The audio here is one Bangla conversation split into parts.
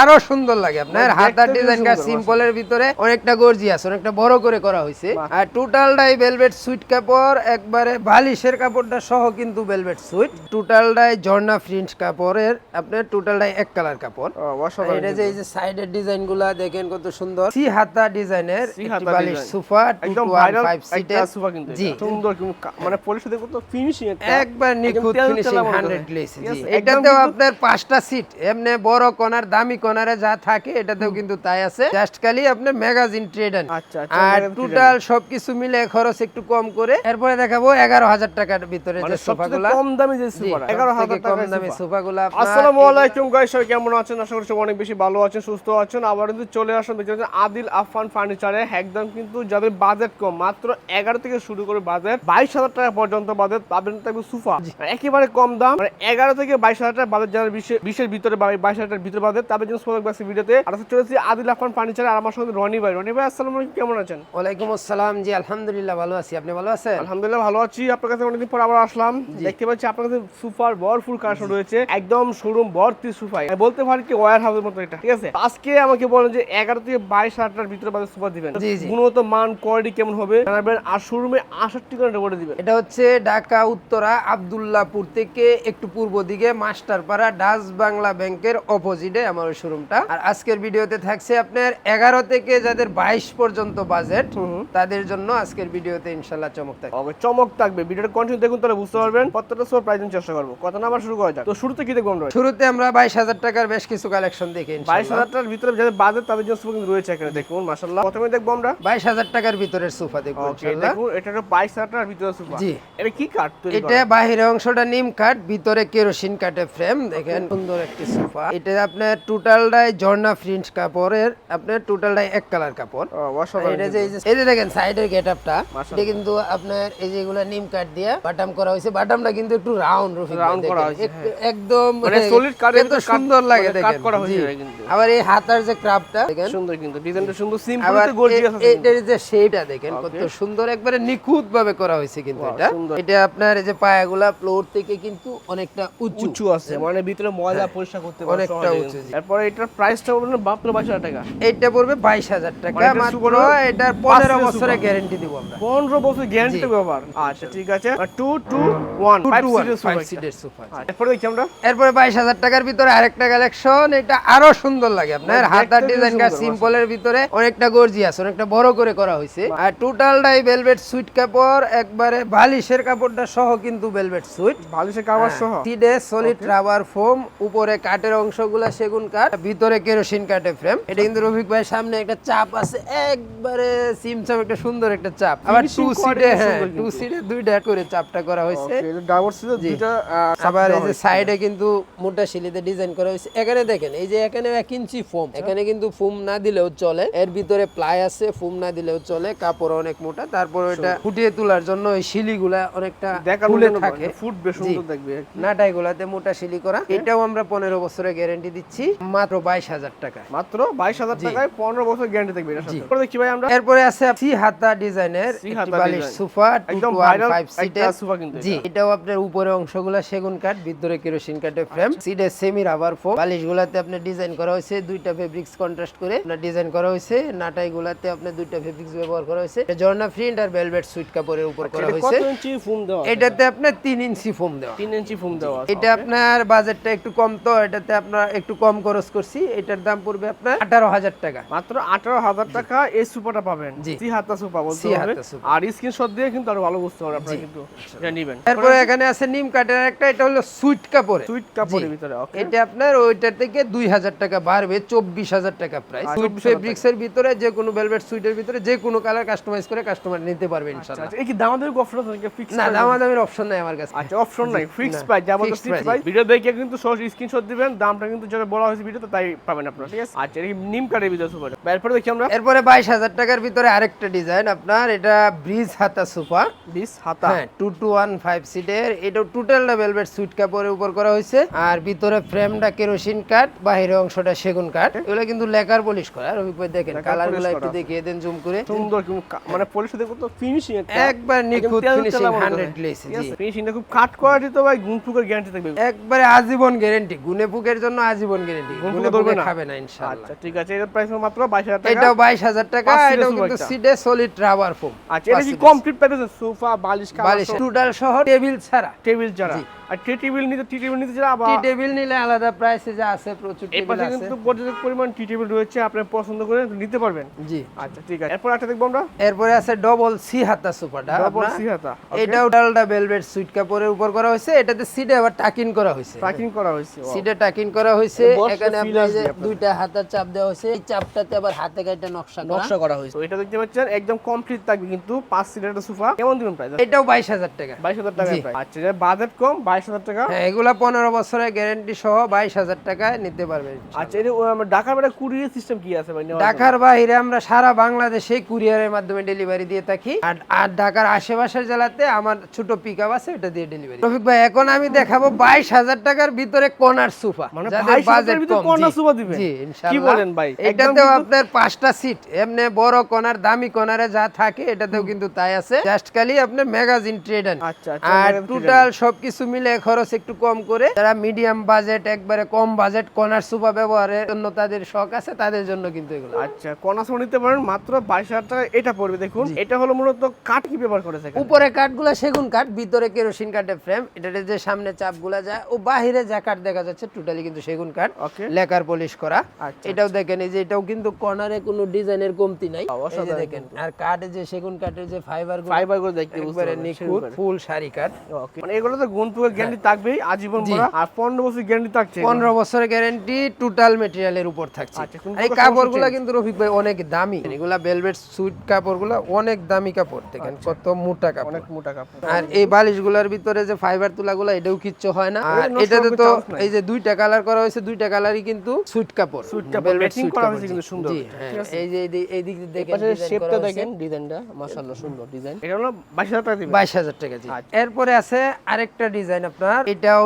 আরও সুন্দর লাগে আপনার। হাতার ডিজাইন সুন্দর, সিম্পলের ভিতরে অনেকটা গর্জিয়াস অনেকটা বড় করে করা হয়েছে। আর টোটালটাই ভেলভেট সুইট কাপড় একবারে বালিশের কাপড়টা সহ কিন্তু ভেলভেট সুইট টোটালটাই ঝর্ণা প্রিন্ট কাপড়ের আপনার টোটালটাই এক কালার কাপড়। এটা যে এই যে সাইডের ডিজাইনগুলা দেখেন কত সুন্দর। সি হাতা ডিজাইনের বালিশ। সোফা একদম 2 ভাইরাল 1 5 একটা সিটের সোফা কিন্তু জি। সুন্দর মানে পলিশে দেখো তো ফিনিশিং একবার নিখুঁত ফিনিশিং তেলা 100 গ্লেস জি। এটাতেও আপনার পাঁচটা সিট এমনি বড় কোনার দামি কোনারে যা থাকে এটাতেও কিন্তু তাই আছে। জাস্ট খালি আপনার ম্যাগাজিন আচ্ছা, আচ্ছা, আর টোটাল সবকিছু মিলে খরচ একটু কম করে এরপরে দেখাবো এগারো হাজার টাকার ভিতরে মানে যে সোফাগুলা। কম দামি যে সোফাটা সবথেকে 11000 কম টাকার দামি সোফা। সোফাগুলা আসসালামু আলাইকুম গাইস কেমন আছেন? আশা অনেক বেশি ভালো আছেন সুস্থ আছেন। আবার কিন্তু চলে আসুন দেখতে পাচ্ছেন আদিল আফান ফার্নিচারে একদম কিন্তু যাদের বাজেট কম মাত্র এগারো থেকে শুরু করে বাজেট বাইশ হাজার টাকা পর্যন্ত বাজেট তাদের থাকবে সুফা। একেবারে কম দাম মানে এগারো থেকে বাইশ হাজার টাকা বাজেট যারা বিশের বিশের ভিতরে বাইশ হাজার টাকার ভিতরে বাজেট তাদের জন্য স্পোক বাক্সের ভিডিওতে আর চলেছি আদিল আফান ফার্নিচারে আর আমার সঙ্গে রনি ভাই। রনি ভাই আসসালামু আলাইকুম কেমন আছেন? ওয়ালাইকুম আসসালাম। জি আলহামদুলিল্লাহ ভালো আছি। আপনি ভালো আছেন? আলহামদুলিল্লাহ ভালো আছি। আপনার কাছে অনেকদিন পর আবার আসলাম। দেখতে পাচ্ছি আপনার কাছে সুপার ভরপুর কালেকশন রয়েছে। একদম শোরুম ভর্তি সুপাই বলতে পারি কি ওয়ার হাউসের মতো এটা ঠিক আছে? আজকে আমাকে বলেন যে এগারো থেকে বাইশ হাজার ভিতরে সুপার দিবেন। গুণগত মান কোয়ালিটি কেমন হবে? জানাবেন আর শোরুমে আসার ঠিকানাটা করে দিবেন। এটা হচ্ছে ঢাকা উত্তরা আবদুল্লাপুর থেকে একটু পূর্ব দিকে মাস্টার মাস্টারপাড়া ডাচ বাংলা ব্যাংকের অপোজিটে আমার শোরুমটা আর আজকের ভিডিওতে থাকছে আপনার এগারো থেকে যাদের বাইশ পর্যন্ত বাজেট তাদের জন্য আজকের ভিডিওতে ইনশাল্লাহ চমক থাকবে। চমক থাকবে। ভিডিওটা কন্টিনিউ দেখুন তাহলে বুঝতে পারবেন প্রত্যেকটা সুপার প্রাইস চেষ্টা করব। কত নাম্বার শুরু করা যাক। তো শুরুতে কি রয়েছে শুরুতে আমরা বাইশ হাজার টাকার বেশ কিছু কালেকশন দেখি বাইশ হাজার টাকার ভিতরে যাদের বাজেট তাদের জন্য কিন্তু রয়েছে এখানে। দেখুন মাসাল্লাহ প্রথমে দেখব আমরা। বাইশ হাজার টাকার ভিতরের সোফা দেখব দেখুন এটা বাইশ হাজার টাকার ভিতরে সুপার জি। এটা কি কাঠ এটা বাহিরের অংশটা নিম কাঠ ভিতরে কেরোসিন কাঠের ফ্রেম দেখেন সুন্দর একটি সোফা এটা আপনার টোটালটাই ঝর্ণা প্রিন্ট কাপড়ের আপনার টোটালটাই এক কালার কাপড়। এটা যে এই যে- দেখেন সাইডের গেটআপটা এটা কিন্তু আপনার এই যে এগুলা নিম কাঠ দিয়ে বাটাম করা হয়েছে। বাটামটা কিন্তু একটু রাউন্ড Round করা হয়েছে, একদম মানে solid কাঠের কত সুন্দর লাগে মানে কাঠ করা হয়েছে কিন্তু। আবার এই হাতার যে ক্রাফটটা দেখেন। সুন্দর কিন্তু ডিজাইনটা সুন্দর সিম্পল আবার তো গর্জিয়াস আছে এটার যে শেপটা দেখেন কত সুন্দর একবারে নিখুঁত ভাবে করা হয়েছে কিন্তু এটা। এটা আপনার এই যে পায়াগুলা ফ্লোর থেকে কিন্তু অনেকটা উঁচু। উঁচু আছে মানে ভিতরে ময়লা পরিষ্কার করতে পারে অনেকটা উঁচু। এটার প্রাইসটা বলবেন মাত্র বাইশ হাজার টাকা। এইটা পড়বে বাইশ হাজার টাকা। মানে মাত্র এটার পনেরো বছরের। গ্যারেন্টি দিব আমরা। পনেরো বছর গ্যারান্টি ব্যবহার আচ্ছা ঠিক আছে। টু টু ওয়ান ফাইভ সিটের সোফা। এরপরে দেখছি আমরা। এরপরে বাইশ হাজার টাকার ভিতরে আরেকটা কালেকশন এটা আরও সুন্দর লাগে আপনার। হাতার দেখতে ডিজাইন সুন্দর, সিম্পলের ভিতরে অনেকটা গর্জিয়াস অনেকটা বড় করে করা হয়েছে। আর টোটাল টোটালটাই ভেলভেট সুইট কাপড় একবারে বালিশের কাপড়টা সহ কিন্তু ভেলভেট সুইট বালিশের কাপড় সহ? সিডে সলিড রাবার ফোম উপরে কাঠের অংশগুলা সেগুন কাঠ ভিতরে কেরোসিন কাঠের ফ্রেম এটা কিন্তু রফিক ভাইয়ের সামনে একটা চাপ আছে। একবারে সিমসাম একটা সুন্দর একটা চাপ। আবার টু quality হ্যাঁ টু। সিডে দুইটা করে চাপটা করা হয়েছে। ডাবল সিটের দুইটা আবার এই যে সাইডে কিন্তু মোটা শিলিতে ডিজাইন করা হয়েছে। এখানে দেখেন এই যে এখানে এক ইঞ্চি ফোম এখানে কিন্তু ফোম না দিলেও চলে। এর ভিতরে প্লাই আছে ফোম না দিলেও চলে। কাপড় অনেক মোটা। তারপর এটা ফুটিয়ে তোলার জন্য ওই শিলিগুলা অনেকটা ফুলে থাকে। ফুটবে সুন্দর দেখবে আর নাটাই গুলাতে মোটা শিলি করা। এটাও আমরা পনেরো বছরের গ্যারেন্টি দিচ্ছি। মাত্র বাইশ হাজার টাকা মাত্র বাইশ হাজার টাকায় পনেরো বছর গ্যারান্টি থাকবে এরপরে দেখছি ভাই আমরা। এরপরে আছে সি হাতা ডিজাইনের বালিশ সোফা একদম একদম ফাইভ সিটের সোফা কিন্তু জি এটাও আপনার উপরে অংশগুলা সেগুন কাঠ ভিতরে কেরোসিন কাঠের ফ্রেম সেমি রাবার ফোম আপনার ডিজাইন করা হয়েছে দুইটা ফেব্রিক্স কন্ট্রাস্ট করে। আপনার ডিজাইন করা হয়েছে নাটাই গুলাতে আপনার দুইটা ফেব্রিক্স ব্যবহার করা হয়েছে। এটা ঝর্ণা প্রিন্ট আর ভেলভেট সুইট কাপড়ের উপর করা হয়েছে। ইঞ্চি ফোম দেওয়া এটাতে আপনার তিন ইঞ্চি ফোম দেওয়া। তিন ইঞ্চি ফোম দেওয়া এটা আপনার বাজেটটা একটু কম তো এটাতে আপনার একটু কম খরচ করছি এটার দাম পড়বে আপনার আঠারো হাজার টাকা। মাত্র আঠারো হাজার টাকা এই সুপারটা পাবেন। জি। সি হাতা সুপা বলতে হবে আর স্ক্রিনশট দিয়ে কিন্তু আরও ভালো বুঝতে পারবেন আপনারা কিন্তু এটা নেবেন। তারপরে এখানে আছে নিম কাঠের একটা এটা হলো সুইট কাপড় সুইট কাপড়ের ভিতরে ওকে এটা আপনার ওইটার থেকে দুই হাজার টাকা বাড়বে চব্বিশ হাজার টাকা প্রাইস সুইট ফেব্রিক্স এর ভিতরে যে কোনো ভেলভেট সুইটের ভিতরে যে কোনো কালার কাস্টমাইজ করে কাস্টমার নিতে পারবে ইনশাআল্লাহ। আচ্ছা এই কি দামাদামি অফার আছে ফিক্স না দামাদামির অপশন নাই আমার কাছে। আচ্ছা অপশন নাই। ফিক্স প্রাইস যেমন fixed ফিক্স। প্রাইস ভিডিও দেখে কিন্তু সহজ স্ক্রিনশট দিবেন দামটা কিন্তু যেটা বলা হয়েছে তাই পাবেন আপনারা ঠিক আছে? আচ্ছা এটা নিম কাঠের ভিতরে সুপার এরপরে দেখি আমরা। এরপরে বাইশ হাজার টাকার ভিতরে আরেকটা ডিজাইন আপনার এটা ব্রিজ হাতা সোফা বিশ হাতা। হ্যাঁ টু টু ওয়ান ফাইভ সিটের এটা টোটালটা ভেলভেট সুইট কাপড়ের উপর করা হয়েছে। আর ভিতরে ফ্রেমটা কেরোসিন কাঠ বাইরে অংশটা সেগুন কাঠ এগুলো কিন্তু লেকার পলিশ করা। রবি ভাই দেখেন কালারগুলো একটু দেখিয়ে দেন জুম করে। সুন্দর মানে পলিশে দেখো তো ফিনিশিং একবার নিখুঁত ফিনিশিং তেলা মনে করে। হান্ড্রেড গ্লেস ফিনিশিংটা খুব কাট কোয়ালিটি তো ভাই গুণ ফুকের গ্যারান্টি থাকবে। একবারে আজীবন গ্যারেন্টি গুনে পুকের জন্য আজীবন গ্যারেন্টি গুনে ধরবে না? খাবে না ইনশাআল্লাহ আচ্ছা ঠিক আছে এটার প্রাইস মাত্র বাইশ হাজার টাকা। এটাও বাইশ টাকা পাঁচ সিটের এটাও সোফা কিন্তু সিডে সলিড রাবার ফোম আচ্ছা এটা কি কমপ্লিট প্যাকেজ সোফা বালিশ বালিশ টোটাল সহ টেবিল ছাড়া। টেবিল যারা আর টি টেবিল নিতে টি টেবিল নিতে যারা টি টেবিল নিলে আলাদা প্রাইসে যা আছে প্রচুর টেবিল আছে কিন্তু পর্যাপ্ত পরিমাণ টি টেবিল রয়েছে আপনি পছন্দ করে নিতে পারবেন। জি। আচ্ছা ঠিক আছে। এরপর একটা দেখব আমরা। এরপরে আছে ডবল সি হাতা সোফাটা ডবল সি হাতা ডালটা ভেলভেট সুইট কাপড়ের উপর করা হয়েছে এটাতে সিটে আবার টাকিন করা হয়েছে। প্যাকিং করা হয়েছে Wow. সিটে টাকিং করা হয়েছে এটা এখানে feel যে দুইটা হাতার চাপ দেওয়া হয়েছে এই চাপটাতে আবার হাতে কাটা নকশা করা। নকশা করা হয়েছে। তো এটা দেখতে পাচ্ছেন একদম কমপ্লিট থাকবে কিন্তু পাঁচ সিটের একটা সোফা। কেমন দিবেন প্রাইস এটাও বাইশ হাজার টাকা। বাইশ হাজার টাকা প্রাইস আচ্ছা যে বাজেট কম বাইশ হাজার টাকা। হ্যাঁ এগুলা পনেরো বছরের গ্যারেন্টি সহ বাইশ হাজার টাকায় নিতে পারবেন আচ্ছা এটা ঢাকার বেড়া কুরিয়ার সিস্টেম কি আছে ভাই? ঢাকার বাইরে আমরা সারা বাংলাদেশে কুরিয়ারের মাধ্যমে ডেলিভারি দিয়ে থাকি। আর আর ঢাকার আশেপাশের জেলাতে আমার ছোট পিক আপ আছে ওটা দিয়ে ডেলিভারি রফিক ভাই এখন আমি দেখাবো বাইশ হাজার টাকার ভিতরে কোনার সোফা। মানে যাদের বাজেট জি। sofa দিবেন? জি কি বলেন ভাই? এটাতেও আপনার পাঁচটা সিট এমনি বড় কোনার দামি কোনারে যা থাকে এটাতেও কিন্তু তাই আছে। জাস্ট খালি ম্যাগাজিন ট্রেডার আচ্ছা, আচ্ছা, আর টোটাল সবকিছু মিলে খরচ একটু কম করে যারা মিডিয়াম বাজেট একবারে কম বাজেট কোনার সোফা ব্যবহারের জন্য তাদের শখ আছে তাদের জন্য কিন্তু এগুলো। আচ্ছা কনা সোফা নিতে পারেন মাত্র টাকা এটা পড়বে দেখুন। এটা হলো মূলত কাঠ কি ব্যবহার করেছে উপরে কাঠগুলা সেগুন কাঠ ভিতরে কেরোসিন কাঠের ফ্রেম এটাতে যে সামনে চাপগুলা যায় ও বাহিরে যা কাঠ দেখা যাচ্ছে টোটালি কিন্তু সেগুন কাঠ। Okay. লেকার পলিশ করা। আচ্ছা, এটাও দেখেন এই যে এটাও কিন্তু কর্নারে কোনো ডিজাইনের কমতি নাই। অসাধারণ দেখেন আর কাঠে যে সেগুন কাঠের যে ফাইবার ফাইবার করে দেখতে একবারে নিখুঁত ফুল শাড়ি কাঠ। মানে এগুলো তো গুণ গ্যারান্টি থাকবেই আজীবন। ভরা আর পনেরো বছর গ্যারান্টি থাকছে পনেরো বছরের গ্যারেন্টি টোটাল মেটেরিয়ালের উপর থাকছে। আচ্ছা, এই প্রকার কাপড়গুলা কিন্তু রফিক ভাই অনেক দামি। এগুলা ভেলভেট সুইট কাপড়গুলা অনেক দামি কাপড় দেখেন কত মোটা কাপড়। অনেক মোটা কাপড়। আর এই বালিশ বালিশগুলোর ভিতরে যে ফাইবার তুলা তুলাগুলো এটাও কিচ্ছু হয় না। আর এটাতে তো এই যে দুইটা কালার করা হয়েছে দুইটা কালারই কিন্তু সুইট কাপড় সুইট কাপড়, suite করা হয়েছে কিন্তু সুন্দর। হ্যাঁ? এই যে এই দিক দেখেন শেপটা দেখেন। ডিজাইনটা মাশাআল্লাহ সুন্দর ডিজাইন এটা হলো বাইশ হাজার টাকা দিবেন বাইশ হাজার টাকা জি। আচ্ছা। এরপরে আছে আরেকটা ডিজাইন আপনার। এটাও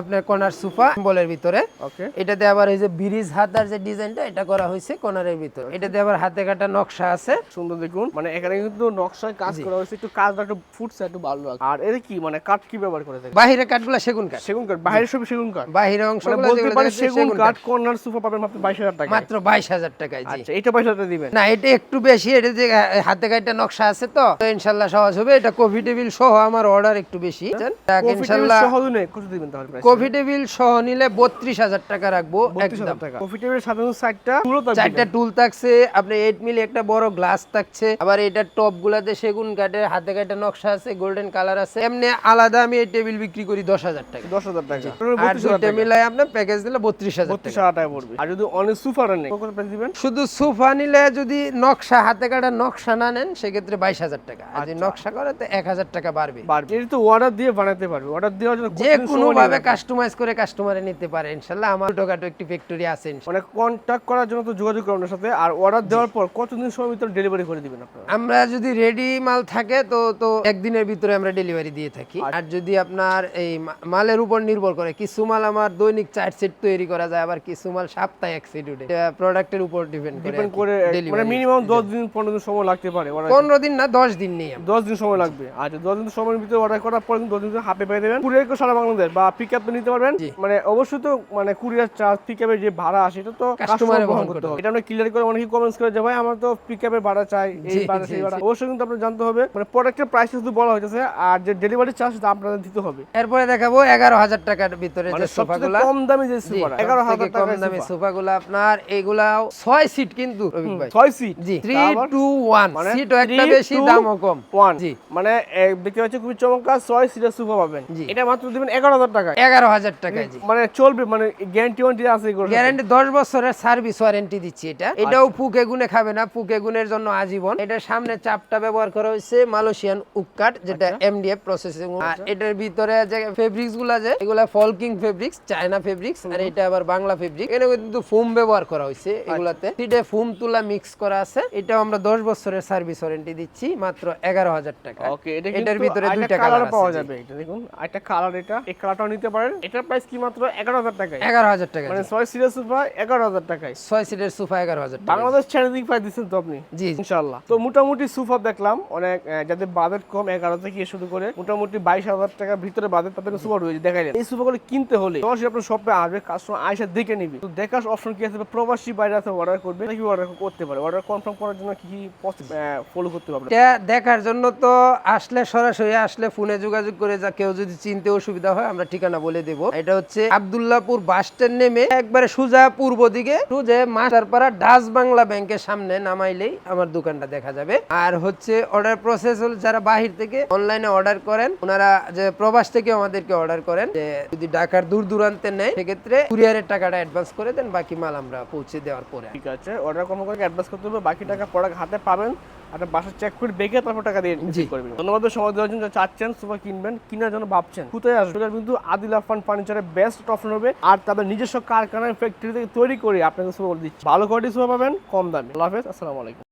আপনার কর্নার সোফা বলের ভিতরে। ওকে। এটাতে আবার এই যে ব্রিজ হাতার যে ডিজাইনটা এটা করা হয়েছে কর্নারের ভিতরে। এটাতে আবার হাতে কাটা নকশা আছে। সুন্দর দেখুন। মানে এখানে কিন্তু নকশায় কাজ করা হয়েছে। একটু কাজটা একটু ফুটছে একটু ভালো লাগে। আর এর কি মানে কাঠ কি ব্যবহার করে থাকে বাহিরে কাঠগুলা সেগুন কাঠ। সেগুন কাঠ বাইরের সব সেগুন কাঠ? বাহিরে মানে অংশগুলো সেগুন কাঠ কর্নার সোফা পাবেন মাত্র বাইশ হাজার টাকা মাত্র বাইশ হাজার টাকায় জি। আচ্ছা এটা বাইশ হাজার টাকা দিবেন। না এটা একটু বেশি এটা যে হাতে কাটা নকশা আছে তো তো ইনশাল্লাহ সহজ হবে। এটা কফি টেবিল সহ আমার অর্ডার একটু বেশি। বুঝছেন? যাক, কফি টেবিল ইনশাল্লাহ সহ দিনে কত দিবেন তাহলে প্রাইস কফি টেবিল সহ নিলে বত্রিশ হাজার টাকা রাখব একদম। কফি সাইডটা পুরো চারটা টুল থাকছে আপনি এইট মিলি একটা বড় গ্লাস থাকছে আবার এটার টপ গুলাতে সেগুন কাঠের হাতে কাটা নকশা আছে গোল্ডেন কালার আছে। এমনি আলাদা আমি এই টেবিল বিক্রি করি দশ হাজার টাকা দশ হাজার টাকা। আর দুইটা মিলাই আপনার প্যাকেজ দিলে বত্রিশ হাজার বত্রিশ হাজার টাকা পড়বে। আর যদি অনেক সুপার নেই কত প্রাইস দিবেন? শুধু সোফা নিলে যদি নকশা হাতে কাটা নকশা না নেন সেক্ষেত্রে বাইশ হাজার টাকা। আর যদি নকশা করে তো এক হাজার টাকা বাড়বে। বাড়বে। এটা তো অর্ডার দিয়ে বানাতে পারবে। অর্ডার দেওয়ার জন্য যে কোনো ভাবে কাস্টমাইজ করে কাস্টমারে নিতে পারে ইনশাল্লাহ। আমার একটি ফ্যাক্টরি আছে মানে কন্ট্যাক্ট করার জন্য তো যোগাযোগ করুন সাথে। আর অর্ডার দেওয়ার পর কতদিন সময় ভিতরে ডেলিভারি করে দিবেন আপনারা? আমরা যদি রেডি মাল থাকে তো তো একদিনের ভিতরে আমরা ডেলিভারি দিয়ে থাকি। আচ্ছা। আর যদি আপনার এই মালের উপর নির্ভর করে কিছু মাল আমার দৈনিক চার সেট তৈরি করা যায় আবার কিছু মাল সপ্তাহে প্রোডাক্টের উপর ডিপেন্ড করে ডিপেন্ড করে মানে মিনিমাম দশ দিন পনেরো দিন সময় লাগতে পারে order পনেরো দিন না দশ দিন নেই আমরা। দশ দিন সময় লাগবে। আচ্ছা দশ দিন সময়ের ভিতরে অর্ডার করার পর কিন্তু দশ দিন হাতে পেয়ে দেবেন কুরিয়ার করে সারা বাংলাদেশ বা পিক আপ নিতে পারবেন। মানে অবশ্যই তো মানে কুরিয়ার চার্জ পিক আপের যে ভাড়া আসে এটা তো কাস্টমার বহন করতে হবে। এটা আমরা ক্লিয়ার করে অনেকে কমেন্টস করে যে ভাই আমার তো পিক আপের ভাড়া চাই এই ভাড়া সেই ভাড়া। অবশ্যই কিন্তু আপনার জানতে হবে মানে প্রোডাক্টের প্রাইস শুধু বলা হয়েছে আর যে ডেলিভারি চার্জ আপনাদের দিতে হবে। এরপরে দেখাবো এগারো হাজার টাকার ভিতরে মানে যে সোফাগুলা। কম দামি যে জি, সুপার হাজার টাকা দামি সোফাগুলা আপনার এগুলা ছয় সিট কিন্তু ছয় সিট জি থ্রি টু ওয়ান মানে একটা বেশি দামও কম। ওয়ান জি। মানে দেখতে পাচ্ছি খুবই চমৎকার ছয় সিটের সোফা পাবেন। এটা মাত্র দিবেন এগারো হাজার টাকা এগারো হাজার টাকায় জি। মানে চলবে মানে গ্যারান্টি ওয়ারেন্টি আছে গ্যারান্টি দশ বছরের সার্ভিস ওয়ারেন্টি দিচ্ছি এটা। এটাও পুকে গুনে খাবে না পুকে গুনের জন্য আজীবন। এটার সামনে চাপটা ব্যবহার করা হয়েছে মালয়েশিয়ান উক্কাট যেটা এমডিএফ প্রসেসিং আর এটার ভিতরে যে ফেব্রিক্সগুলা যে এগুলা ফলকিং ফেব্রিক্স চায়না ফেব্রিক্স আর এটা আবার বাংলা ফেব্রিক এখানে কিন্তু ফোম ব্যবহার করা হয়েছে এগুলাতে। সিটে ফোম তুলা মিক্স করা আছে। এটাও আমরা দশ বছরের সার্ভিস ওয়ারেন্টি দিচ্ছি মাত্র এগারো হাজার টাকা। ওকে এটা এটার ভিতরে দুইটা কালার পাওয়া যাবে এটা দেখুন। একটা কালার এটা। এই কালারটাও নিতে পারেন। এটার প্রাইস কি মাত্র এগারো হাজার টাকায়? এগারো হাজার টাকা মানে ছয় সিরিয়াস সোফা এগারো হাজার টাকায়। ছয় সিটের সোফা এগারো হাজার টাকা বাংলাদেশ চ্যানেল প্রাইস দিচ্ছেন তো আপনি? জি। ইনশাল্লাহ তো মোটামুটি সুফা দেখলাম অনেক যাদের বাজেট কম এগারো থেকে শুরু করে মোটামুটি বাইশ হাজার টাকার ভিতরে বাজেট তাদের সুফা রয়েছে দেখাইলেন এই সুফাগুলো কিনতে হলে সরাসরি আপনার শপে আসবে কাস্টমার আইসা দেখে নিবি। তো দেখার অপশন কি আছে? প্রবাসী বাইরে আছে অর্ডার করবে। নাকি অর্ডার করতে পারে? অর্ডার কনফার্ম করার জন্য কি কি ফলো করতে হবে এটা দেখার জন্য তো আসলে সরাসরি আসলে ফোনে যোগাযোগ করে যা কেউ যদি চিনতে অসুবিধা হয়, আমরা ঠিকানা বলে দেব। এটা হচ্ছে আবদুল্লাপুর বাস স্ট্যান্ড নেমে একবারে সোজা পূর্ব দিকে, সোজা মাস্টারপাড়া ডাচ বাংলা ব্যাংকের সামনে নামাইলেই আমার দোকানটা দেখা যাবে। আর হচ্ছে অর্ডার প্রসেস হল যারা বাহির থেকে অনলাইনে অর্ডার করেন, ওনারা যে প্রবাস থেকে আমাদেরকে অর্ডার করেন, যে যদি ঢাকার দূর দূরান্তে নেয়, সেক্ষেত্রে কুরিয়ারের টাকাটা অ্যাডভান্স করে দেন বাকি মাল আমরা পৌঁছে দেওয়ার পরে। ঠিক আছে অর্ডার কনফার্ম করে অ্যাডভান্স করতে হবে বাকি টাকা প্রোডাক্ট হাতে পাবেন আপনার বাসা চেক করে বেগে তারপর টাকা দিয়ে জি। করবেন ধন্যবাদ সময় দেওয়ার জন্য চাচ্ছেন সোফা কিনবেন কিনার জন্য ভাবছেন। কোথায় আসবে কিন্তু আদিল আফান ফার্নিচারের বেস্ট অপশন হবে আর তাদের নিজস্ব কারখানায় ফ্যাক্টরি থেকে তৈরি করে আপনাকে সোফা দিচ্ছি। ভালো কোয়ালিটি সোফা পাবেন কম দামে। আল্লাহ হাফেজ আসসালামু আলাইকুম।